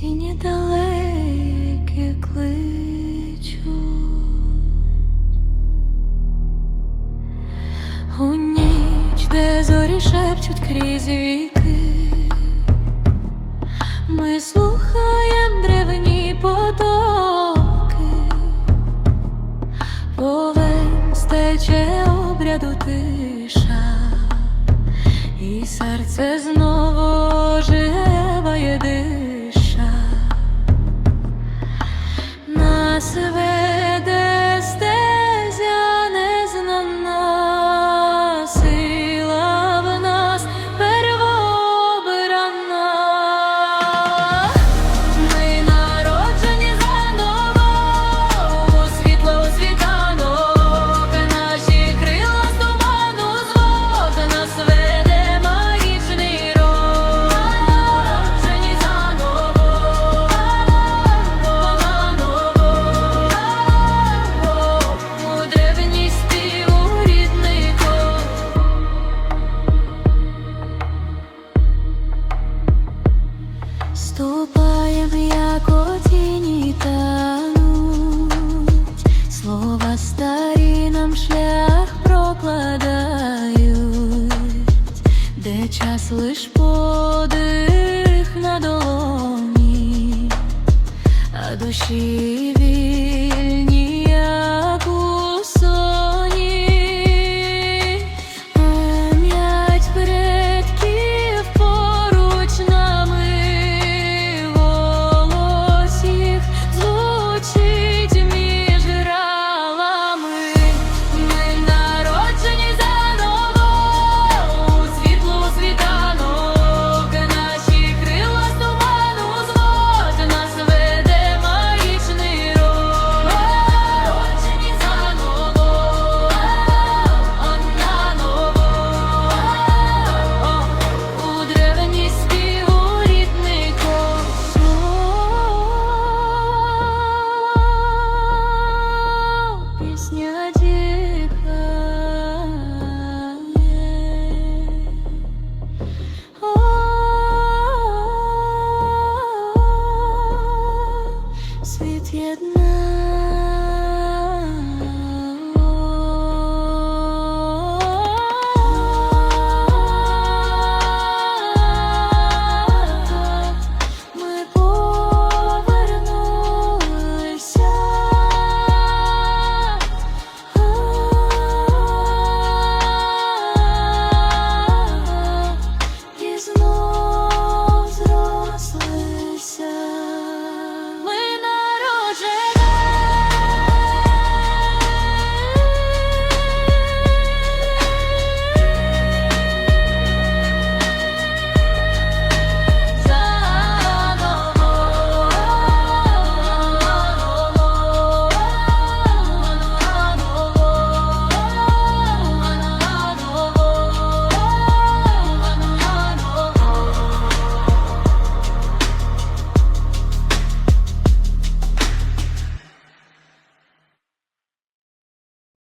Тіні далекі кличуть. У ніч, де зорі шепчуть крізь ми слухаєм древні потоки, повен стече обряду тиша, і серце знову живе. Ступаєм, як у тіні тануть, слова старі нам шлях прокладають, де час лиш подих на долоні, а душі